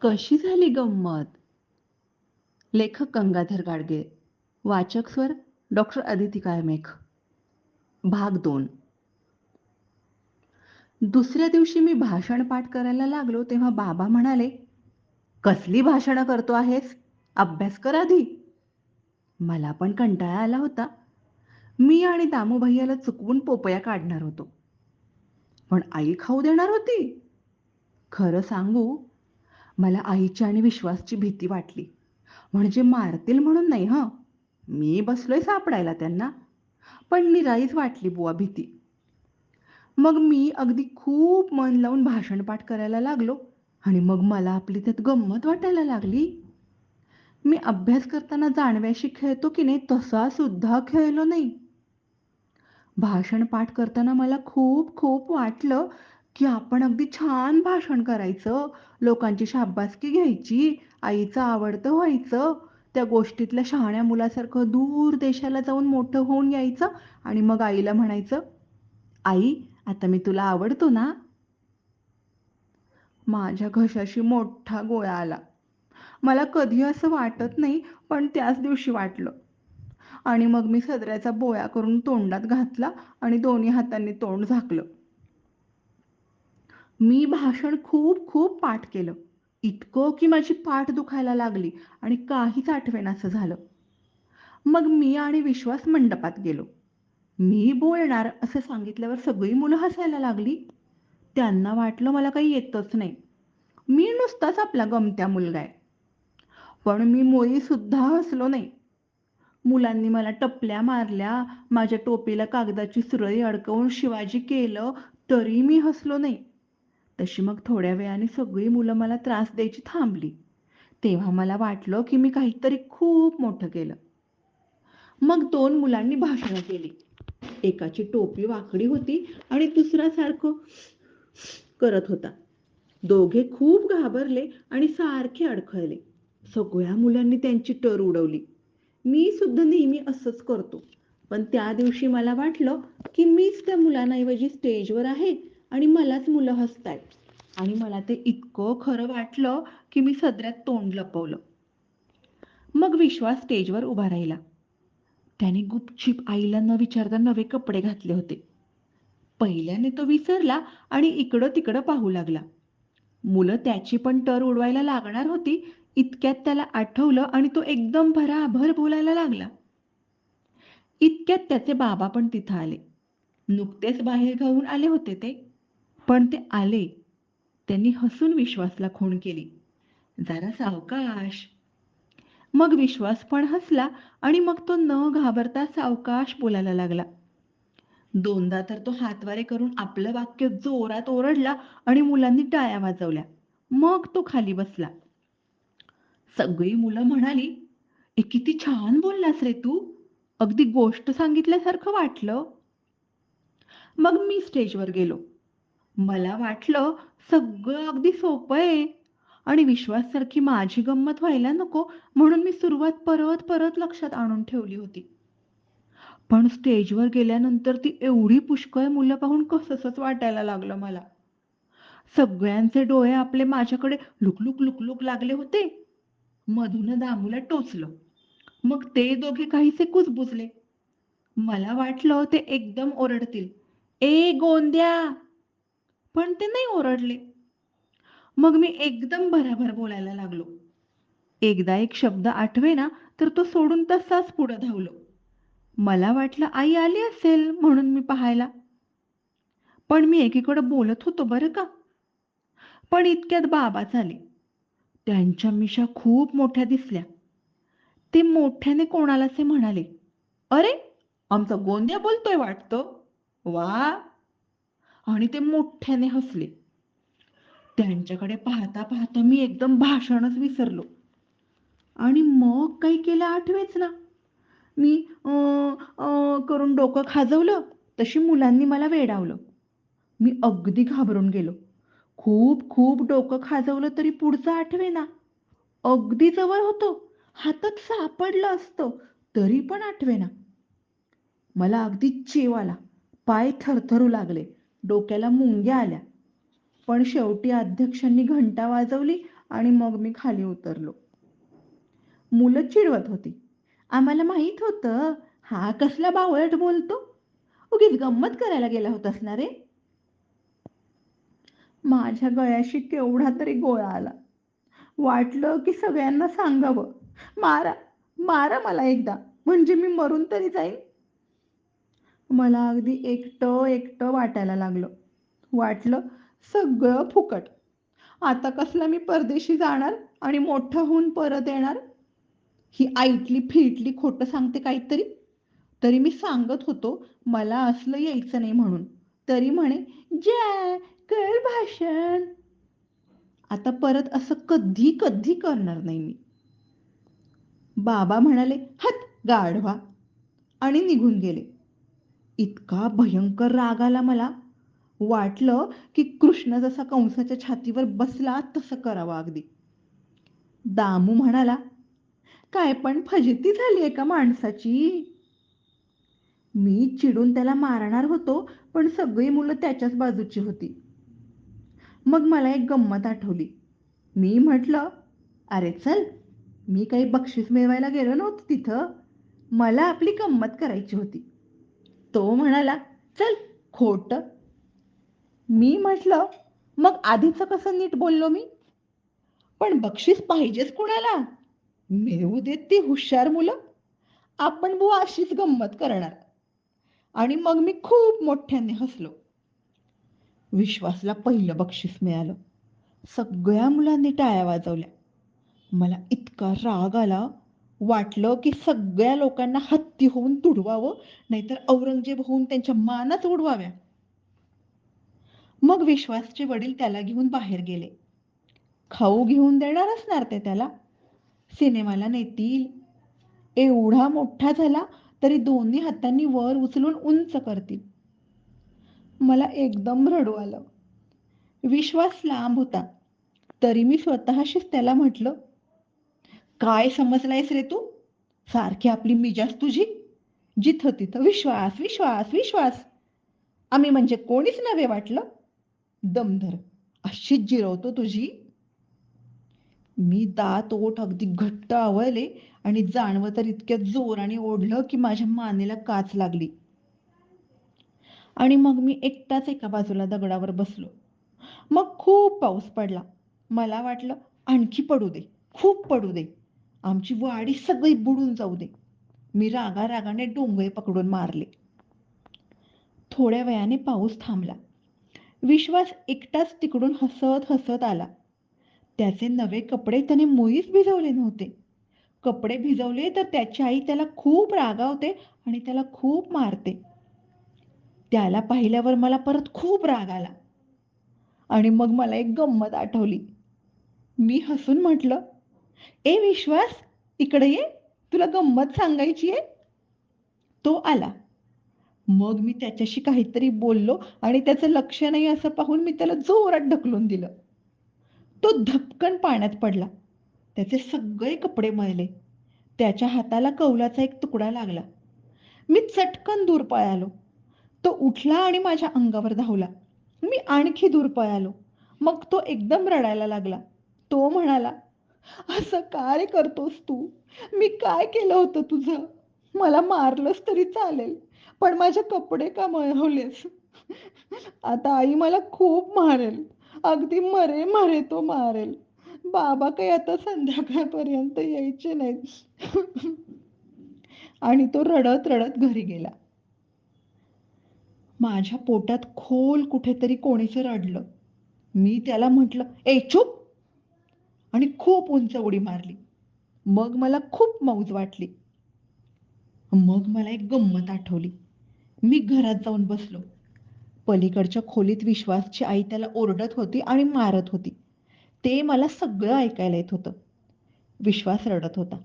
कशी झाली गंमत? लेखक गंगाधर गाडगे वाचक स्वर डॉक्टर अदिती काळमेघ भाग दोन. दुसऱ्या दिवशी मी भाषण पाठ करायला लागलो तेव्हा बाबा म्हणाले कसली भाषणं करतो आहेस? अभ्यास कर आधी. मला पण कंटाळा आला होता. मी आणि दामू भैयाला चुकवून पोपया काढणार होतो. पण आई खाऊ देणार होती. खरं सांगू मला आईची आणि विश्वासची भीती वाटली. म्हणजे मारतील म्हणून नाही हं? मी बसलोय सापडायला त्यांना. पण निराईच वाटली बुवा भीती. मग मी अगदी खूप मन लावून भाषण पाठ करायला लागलो. आणि मग मला आपली त्यात गंमत वाटायला लागली. मी अभ्यास करताना जाणव्याशी खेळतो की नाही तसा सुद्धा खेळलो नाही. भाषण पाठ करताना मला खूप खूप वाटलं की आपण अगदी छान भाषण करायचं लोकांची शाबासकी घ्यायची आईचं आवडतं व्हायचं त्या गोष्टीतल्या शहाण्या मुलासारखं दूर देशाला जाऊन मोठं होऊन यायचं आणि मग आईला म्हणायचं आई आता मी तुला आवडतो ना? माझ्या घशाशी मोठा गोळा आला. मला कधी असं वाटत नाही पण त्याच दिवशी वाटलं. आणि मग मी सदऱ्याचा बोळा करून तोंडात घातला आणि दोन्ही हातांनी तोंड झाकलं. मी भाषण खूप खूप पाठ केलं. इतकं की माझी पाठ दुखायला लागली आणि काहीच आठवेनासं झालं. मग मी आणि विश्वास मंडपात गेलो. मी बोलणार असं सांगितल्यावर सगळी मुलं हसायला लागली. त्यांना वाटलं मला काही येतच नाही. मी नुसताच आपला गमत्या मुलगा आहे. पण मी मोळी सुद्धा हसलो नाही. मुलांनी मला टपल्या मारल्या माझ्या टोपीला कागदाची सुरळी अडकवून शिवाजी केलं तरी मी हसलो नाही. तशी मग थोड्या वेळाने सगळी मुलं मला त्रास द्यायची थांबली. तेव्हा मला वाटलं की मी काहीतरी खूप मोठं केलं. मग दोन मुलांनी भाषणं केली. एकाची टोपी वाकडी होती आणि दुसरा सारखं करत होता. दोघे खूप घाबरले आणि सारखे अडखळले. सगळ्या मुलांनी त्यांची टर उडवली. मी सुद्धा नेहमी असंच करतो. पण त्या दिवशी मला वाटलं की मीच त्या मुलांऐवजी स्टेजवर आहे. आणि मलाच मुलं हसतायत. आणि मला ते इतकं खरं वाटलं की मी सदऱ्यात तोंड लपवलं. मग विश्वास स्टेजवर उभा राहिला. त्याने गुपचीप आईला न विचारता नवे कपडे घातले होते. पहिल्याने तो विसरला आणि इकडं तिकडं पाहू लागला. मुलं त्याची पण टर उडवायला लागणार होती इतक्यात त्याला आठवलं आणि तो एकदम भराभर बोलायला लागला. इतक्यात त्याचे बाबा पण तिथं आले. नुकतेच बाहेर घेऊन आले होते ते. पण ते आले. त्यांनी हसून विश्वासला खूण केली. जरा सावकाश. मग विश्वास पण हसला आणि मग तो न घाबरता सावकाश बोलायला लागला. दोनदा तर तो हातवारे करून आपलं वाक्य जोरात ओरडला आणि मुलांनी टाळ्या वाजवल्या. मग तो खाली बसला. सगळी मुलं म्हणाली ए किती छान बोललास रे तू. अगदी गोष्ट सांगितल्यासारखं वाटलं. मग मी स्टेजवर गेलो. मला वाटलं सगळं अगदी सोपं आहे. आणि विश्वासारखी माझी गंमत व्हायला नको म्हणून मी सुरुवात परत परत लक्षात आणून ठेवली होती. पण स्टेजवर गेल्यानंतर ती एवढी पुष्कळ मुलं पाहून कसंच वाटायला लागलं मला. सगळ्यांचे डोळे आपले माझ्याकडे लुकलुक लुकलुक लागले होते. मधून दामूला टोचलं. मग ते दोघे काहीसे कुजबुजले. मला वाटलं ते एकदम ओरडतील. ए गोंद्या! पण ते नाही ओरडले. मग मी एकदम भराभर बोलायला लागलो. एकदा एक शब्द आठवे ना तर तो सोडून तसाच पुढं धावलो. मला वाटलं आई आली असेल म्हणून मी पाहायला. पण मी एकीकडे बोलत होतो बरं का? पण इतक्यात बाबा झाले. त्यांच्या मिशा खूप मोठ्या दिसल्या. ते मोठ्याने कोणालासे म्हणाले अरे आमचा गोंदिया बोलतोय वाटतो. वा आणि ते मोठ्याने हसले. त्यांच्याकडे पाहता पाहता मी एकदम भाषणच विसरलो. आणि मग काही केलं आठवेच ना. मी अं, अं करून डोकं खाजवलं तशी मुलांनी मला वेडावलं. मी अगदी घाबरून गेलो. खूप खूप डोकं खाजवलं तरी पुढचं आठवे ना अगदी जवळ होतो. हातात सापडलं असतं तरी पण आठवे ना मला अगदी चेव आला. पाय थरथरू लागले. डोक्याला मुंग्या आल्या. पण शेवटी अध्यक्षांनी घंटा वाजवली आणि मग मी खाली उतरलो. मुलं चिडवत होती. आम्हाला माहीत होतं हा कसला बावळट बोलतो? उगीच गंमत करायला गेला होत असणार रे? माझ्या गळ्याशी केवढा तरी गोळा आला. वाटलं की सगळ्यांना सांगावं. मारा मारा मला एकदा. म्हणजे मी मरून तरी जाईन? मला अगदी एकटं एकटं वाटायला लागलं. वाटलं सगळं फुकट. आता कसला मी परदेशी जाणार आणि मोठं होऊन परत येणार? ही ऐकली फिटली खोटं सांगते काहीतरी? तरी मी सांगत होतो मला असलं यायचं नाही म्हणून. तरी म्हणे जय कर भाषण. आता परत असं कधी कधी करणार नाही मी. बाबा म्हणाले हत गाढवा. आणि निघून गेले. इतका भयंकर राग आला मला. वाटलं की कृष्ण जसा कंसाच्या छातीवर बसला तसं करावं अगदी. दामू म्हणाला काय पण फजिती झाली आहे का माणसाची? मी चिडून त्याला मारणार होतो पण सगळी मुलं त्याच्याच बाजूची होती. मग मला एक गंमत आठवली. मी म्हटलं अरे चल मी काही बक्षीस मिळवायला गेलो नव्हतं तिथं. मला आपली गंमत करायची होती. तो म्हणाला चल खोट. मी म्हटलं मग आधीच कसं नीट बोललो मी? पण बक्षीस पाहिजेच कुणाला? मिळवू देत ती हुशार मुलं. आपण बुवा अशीच गंमत करणार. आणि मग मी खूप मोठ्याने हसलो. विश्वासला पहिलं बक्षीस मिळालं. सगळ्या मुलांनी टाळ्या वाजवल्या. मला इतका राग आला वाटलं की सगळ्या लोकांना हत्ती होऊन तुडवावं नाहीतर औरंगजेब होऊन त्यांच्या मानच उडवाव्या. मग विश्वासचे वडील त्याला घेऊन बाहेर गेले. खाऊ घेऊन देणार असणार ते त्याला. सिनेमाला नेतील. एवढा मोठा झाला तरी दोन्ही हातांनी वर उचलून उंच करतील. मला एकदम रडू आलं. विश्वास लांब होता. तरी मी स्वतःशीच त्याला म्हटलं काय समजलायस रे तू? सारखी आपली मिजाज तुझी? जिथं तिथं विश्वास विश्वास विश्वास. आम्ही म्हणजे कोणीच नव्हे वाटलं. दमधर अशीच जिरवतो तुझी. मी दात ओठ अगदी घट्ट आवळले आणि जाणवं तर इतक्या जोराने ओढलं की माझ्या मानेला काच लागली. आणि मग मी एकटाच एका बाजूला दगडावर बसलो. मग खूप पाऊस पडला. मला वाटलं आणखी पडू दे खूप पडू दे. आमची वाडी सगळी बुडून जाऊ दे. मी रागा रागाने डोंगळे पकडून मारले. थोड्या वेळाने पाऊस थांबला. विश्वास एकटाच तिकडून हसत हसत आला. त्याचे नवे कपडे त्याने मुळीच भिजवले नव्हते. कपडे भिजवले तर त्याची आई त्याला खूप रागावते आणि त्याला खूप मारते. त्याला पाहिल्यावर मला परत खूप राग आला. आणि मग मला एक गंमत आठवली. मी हसून म्हटलं ए विश्वास इकडे ये. तुला गंमत सांगायची आहे तो आला. मग मी त्याच्याशी काहीतरी बोललो आणि त्याचं लक्ष नाही असं पाहून मी त्याला जोरात ढकलून दिलं. तो धपकन पाण्यात पडला. त्याचे सगळे कपडे मळले. त्याच्या हाताला कौलाचा एक तुकडा लागला. मी चटकन दूर पळालो तो उठला आणि माझ्या अंगावर धावला. मी आणखी दूर पळालो मग तो एकदम रडायला लागला. तो म्हणाला असं काय करतोस तू? मी काय केलं होतं तुझं? मला मारलंस तरी चालेल पण माझे कपडे का मळवलेस? आता आई मला खूप मारेल. अगदी मरे मरे तो मारेल. बाबा काही आता संध्याकाळपर्यंत यायचे नाहीत. आणि तो रडत रडत घरी गेला. माझ्या पोटात खोल कुठेतरी कोणीच रडलं. मी त्याला म्हटलं ए चुप! आणि खूप उंच उडी मारली. मग मला खूप मौज वाटली. मग मला एक गंमत आठवली. मी घरात जाऊन बसलो. पलीकडच्या खोलीत विश्वासची आई त्याला ओरडत होती आणि मारत होती. ते मला सगळं ऐकायला येत होतं. विश्वास रडत होता.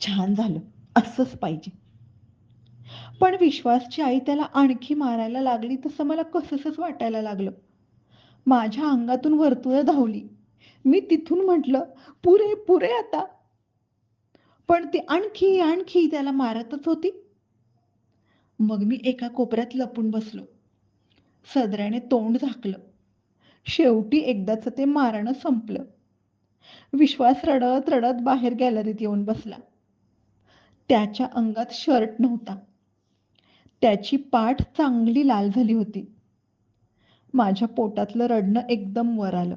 छान झालं. असंच पाहिजे. पण विश्वासची आई त्याला आणखी मारायला लागली तसं मला कसंच वाटायला लागलं. माझ्या अंगातून वर्तुळं धावली. मी तिथून म्हटलं पुरे पुरे आता. पण ती आणखी आणखी त्याला मारतच होती. मग मी एका कोपऱ्यात लपून बसलो. सदऱ्याने तोंड झाकलं. शेवटी एकदाच ते मारणं संपलं. विश्वास रडत रडत बाहेर गॅलरीत येऊन बसला. त्याच्या अंगात शर्ट नव्हता. त्याची पाठ चांगली लाल झाली होती. माझ्या पोटातलं रडणं एकदम वर आलं.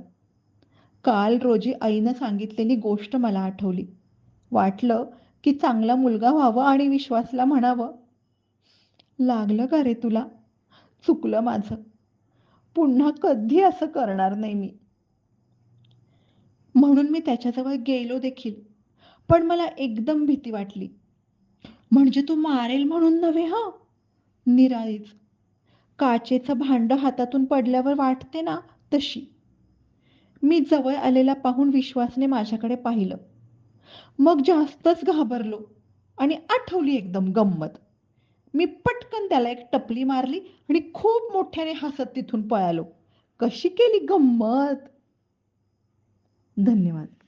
काल रोजी आईनं सांगितलेली गोष्ट मला आठवली. वाटलं की चांगला मुलगा व्हावं आणि विश्वासला म्हणावं. लागलं का रे तुला? चुकलं माझं. पुन्हा कधी असं करणार नाही मी? म्हणून मी त्याच्याजवळ गेलो देखील पण मला एकदम भीती वाटली. म्हणजे तू मारेल म्हणून नव्हे हा? निराळीच. काचेचं भांड हातातून पडल्यावर वाटते ना तशी. मी जवळ आलेला पाहून विश्वासने माझ्याकडे पाहिलं. मग जास्तच घाबरलो आणि आठवली एकदम गंमत. मी पटकन त्याला एक टपली मारली आणि खूप मोठ्याने हसत तिथून पळालो. कशी केली गंमत? धन्यवाद.